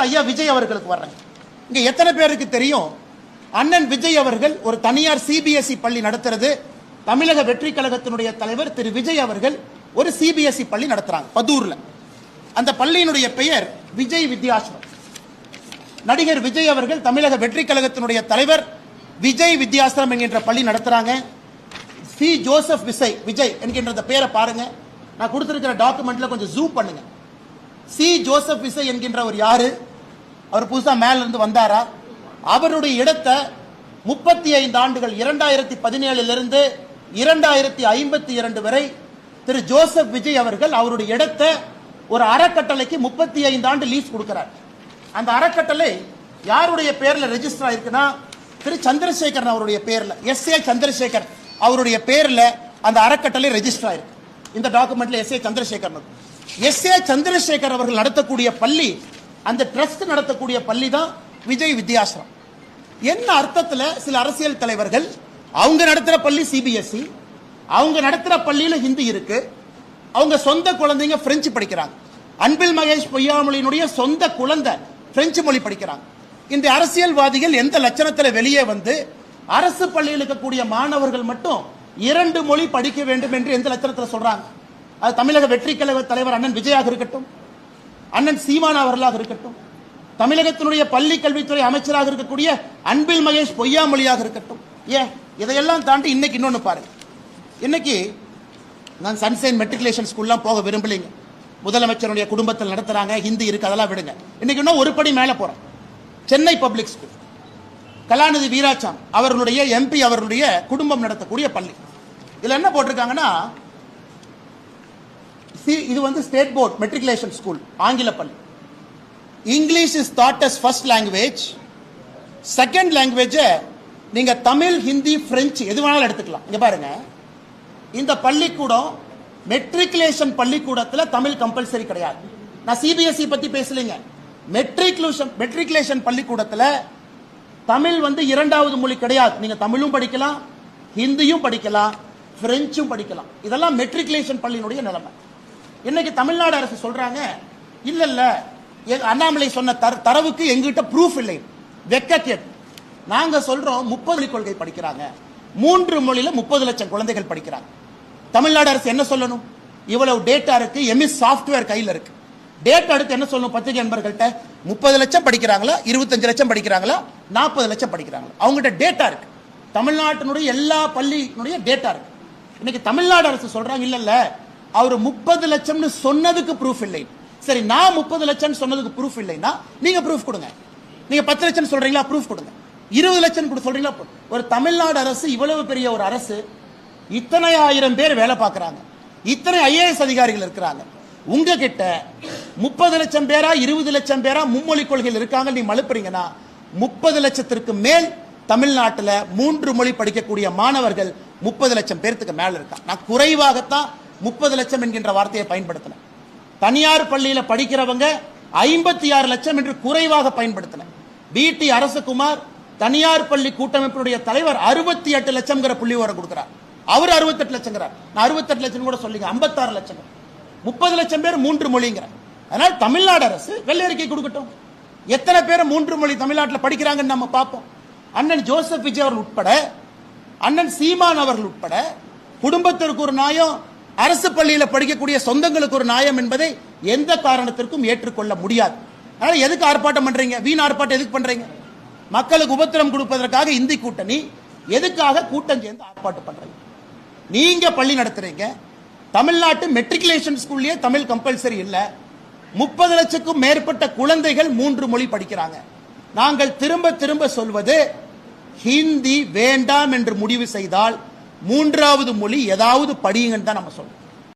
அடுத்து ஐயா விஜய் அவர்களுக்கு வர்றாங்க இங்க எத்தனை பேருக்கு தெரியும்? அண்ணன் விஜய் அவர்கள் ஒரு தனியார் சிபிஎஸ்இ பள்ளி நடத்துறது. தமிழக வெற்றி கழகத்தினுடைய தலைவர் திரு விஜய் அவர்கள் ஒரு சிபிஎஸ்இ பள்ளி நடத்துறாங்க பதூர்ல. அந்த பள்ளியினுடைய பெயர் விஜய் வித்யாசிரம். நடிகர் விஜய் அவர்கள் தமிழக வெற்றி கழகத்தினுடைய தலைவர் விஜய் வித்யாசிரம் என்கின்ற பள்ளி நடத்துறாங்க. சி. ஜோசப் விசை விஜய் என்கின்ற பெயரை பேரை பாருங்க. நான் கொடுத்திருக்கிற டாக்குமெண்ட்ல கொஞ்சம் ஜூம் பண்ணுங்க. சி. ஜோசப் என்கின்ற என்கின்றவர் யாரு? அவர் புதுசாக மேலிருந்து வந்தாரா? அவருடைய இடத்தை முப்பத்தி ஐந்து ஆண்டுகள் இரண்டாயிரத்தி பதினேழுலிருந்து இரண்டாயிரத்தி ஐம்பத்தி இரண்டு வரை திரு ஜோசப் விஜய் அவர்கள் அவருடைய இடத்தை ஒரு அறக்கட்டளைக்கு முப்பத்தி ஐந்து ஆண்டு லீஸ் கொடுக்கிறார். அந்த அறக்கட்டளை யாருடைய பேரில் ரெஜிஸ்டர் ஆயிருக்குன்னா திரு சந்திரசேகரன் அவருடைய பேரில் எஸ் ஏ சந்திரசேகர் அவருடைய பேரில் அந்த அறக்கட்டளை ரெஜிஸ்டர் ஆயிருக்கு. இந்த டாக்குமெண்ட்ல S A Chandrasekaran S A Chandrasekhar அவர்கள் நடத்தக்கூடிய பள்ளி அந்த ட்ரஸ்ட் நடத்தக்கூடிய பள்ளி தான் விஜய் வித்யாசிரம். என்ன அர்த்தத்தில் சில அரசியல் தலைவர்கள் அவங்க நடத்துகிற பள்ளி சிபிஎஸ்சி அவங்க நடத்துகிற பள்ளியில் ஹிந்தி இருக்கு அவங்க சொந்த குழந்தைங்க பிரெஞ்சு படிக்கிறாங்க. அன்பில் மகேஷ் பொய்யாமொழியினுடைய சொந்த குழந்தை பிரெஞ்சு மொழி படிக்கிறாங்க. இந்த அரசியல்வாதிகள் எந்த லட்சணத்தில் வெளியே வந்து அரசு பள்ளியில் இருக்கக்கூடிய மாணவர்கள் மட்டும் இரண்டு மொழி படிக்க வேண்டும் என்று எந்த லட்சணத்தில் சொல்றாங்க? அது தமிழக வெற்றி கழக தலைவர் அண்ணன் விஜயாக இருக்கட்டும் அண்ணன் சீமான் அவர்களாக இருக்கட்டும் தமிழகத்தினுடைய பள்ளி கல்வித்துறை அமைச்சராக இருக்கக்கூடிய அன்பில் மகேஷ் பொய்யாமொழியாக இருக்கட்டும். ஏ இதையெல்லாம் தாண்டி இன்னைக்கு இன்னொன்று பாருங்க. இன்னைக்கு நான் சன்சைன் மெட்ரிகுலேஷன் ஸ்கூல்லாம் போக விரும்பலைங்க. முதலமைச்சருடைய குடும்பத்தில் நடத்துறாங்க ஹிந்தி இருக்கு அதெல்லாம் விடுங்க. இன்னைக்கு இன்னும் ஒரு படி மேலே போறேன் சென்னை பப்ளிக் ஸ்கூல். கலாநிதி வீராச்சாம் அவர்களுடைய எம்பி அவர்களுடைய குடும்பம் நடத்தக்கூடிய பள்ளி. இதில் என்ன போட்டிருக்காங்கன்னா சி- இது வந்து ஸ்டேட் போர்ட் மெட்ரிகுலேஷன் ஸ்கூல் ஆங்கில பள்ளி English is that as first language second லாங்குவேஜை நீங்க தமிழ் ஹிந்தி பிரெஞ்சு எது வேணாலும் எடுத்துக்கலாம். இங்க பாருங்க. இந்த பள்ளிக்கூடம் மெட்ரிகுலேஷன் பள்ளிக்கூடத்தில் தமிழ் கம்பல்சரி கிடையாது. நான் சிபிஎஸ்இ பத்தி பேசலைங்க. மெட்ரிகுலேஷன் மெட்ரிகுலேஷன் பள்ளிக்கூடத்தில் தமிழ் வந்து இரண்டாவது மொழி கிடையாது. நீங்க தமிழும் படிக்கலாம் ஹிந்தியும் படிக்கலாம் பிரெஞ்சும் படிக்கலாம். இதெல்லாம் மெட்ரிகுலேஷன் பள்ளியினுடைய நிலைமை. இன்னைக்கு தமிழ்நாடு அரசு சொல்றாங்க இல்ல இல்ல அண்ணாமலை சொன்ன தர- தரவுக்கு எங்கிட்ட ப்ரூஃப் இல்லை. வெக்கக்கேட் நாங்க சொல்றோம் முப்பது கொள்கை படிக்கிறாங்க. மூன்று மொழியில முப்பது லட்சம் குழந்தைகள் படிக்கிறாங்க. தமிழ்நாடு அரசு என்ன சொல்லணும்? இவ்வளவு டேட்டா இருக்கு எம்எஸ் சாஃப்ட்வேர் கையில் இருக்கு. டேட்டா எடுத்து என்ன சொல்லணும் பத்திரிகை நண்பர்கள்ட்ட? முப்பது லட்சம் படிக்கிறாங்களா? இருபத்தஞ்சு லட்சம் படிக்கிறாங்களா? நாற்பது லட்சம் படிக்கிறாங்களா? அவங்ககிட்ட டேட்டா இருக்கு. தமிழ்நாட்டினுடைய எல்லா பள்ளியினுடைய டேட்டா இருக்கு. இன்னைக்கு தமிழ்நாடு அரசு சொல்றாங்க இல்ல இல்ல அவர் முப்பது லட்சம்னு சொன்னதுக்கு ப்ரூஃப் இல்லை. சரி நான் முப்பது லட்சம் சொன்னதுக்கு ப்ரூஃப் இல்லைன்னா நீங்க ப்ரூஃப் கொடுங்க. நீங்க பத்து லட்சம் சொல்றீங்களா ப்ரூஃப் கொடுங்க. இருபது லட்சம் கொடு சொல்றீங்களா ஒரு தமிழ்நாடு அரசு இவ்வளவு பெரிய ஒரு அரசு இத்தனை ஆயிரம் பேர் வேலை பார்க்கறாங்க. இத்தனை ஐஏஎஸ் அதிகாரிகள் இருக்கிறாங்க. உங்ககிட்ட முப்பது லட்சம் பேரா இருபது லட்சம் பேரா மும்மொழி கொள்கையில் இருக்காங்க நீ மழுப்புறீங்கன்னா முப்பது லட்சத்திற்கு மேல் தமிழ்நாட்டுல மூன்று மொழி படிக்கக்கூடிய மாணவர்கள் முப்பது லட்சம் பேர்த்துக்கு மேல இருக்கா. நான் குறைவாகத்தான் முப்பது லட்சம் என்கின்ற வார்த்தையை பயன்படுத்தின தனியார் பள்ளியில் படிக்கிறவங்க ஐம்பத்தி ஆறு லட்சம் என்று குறைவாக பயன்படுத்தினேன் பிடி அரசகுமார் தனியார் பள்ளி கூட்டமைப்பினுடைய தலைவர் அறுபத்தி எட்டு லட்சம்ங்கிற புள்ளி விவரம் கொடுக்கிறார். அவர் அறுபத்தெட்டு லட்சங்கிறார். நான் அறுபத்தெட்டு லட்சம் கூட சொல்லிங்க. ஐம்பத்தாறு லட்சம். முப்பது லட்சம் பேர் மூன்று மொழிங்கிற. அதனால் தமிழ்நாடு அரசு வெள்ளை கொடுக்கட்டும். எத்தனை பேர் மூன்று மொழி தமிழ்நாட்டில் படிக்கிறாங்கன்னு நம்ம பார்ப்போம். அண்ணன் ஜோசப் விஜய் அவர்கள் உட்பட அண்ணன் சீமான் அவர்கள் உட்பட குடும்பத்திற்கு ஒரு நாயம் அரசு பள்ளியில் படிக்கக்கூடிய சொந்தங்களுக்கு ஒரு நியாயம் என்பதை எந்த காரணத்திற்கும் ஏற்றுக்கொள்ள முடியாது. அதனால் எதுக்கு ஆர்ப்பாட்டம் பண்றீங்க? வீண் ஆர்ப்பாட்டம் எதுக்கு பண்றீங்க? மக்களுக்கு உபத்திரம் கொடுப்பதற்காக இந்தி கூட்டணி எதுக்காக கூட்டம் சேர்ந்து ஆர்ப்பாட்டம் பண்றீங்க? நீங்க பள்ளி நடத்துறீங்க. தமிழ்நாட்டு மெட்ரிகுலேஷன் ஸ்கூல்லயே தமிழ் கம்பல்சரி இல்லை. முப்பது லட்சத்துக்கும் மேற்பட்ட குழந்தைகள் மூன்று மொழி படிக்கிறாங்க. நாங்கள் திரும்ப திரும்ப சொல்வது ஹிந்தி வேண்டாம் என்று முடிவு செய்தால் மூன்றாவது மொழி ஏதாவது படியுங்கன்னு தான் நம்ம சொல்றோம்.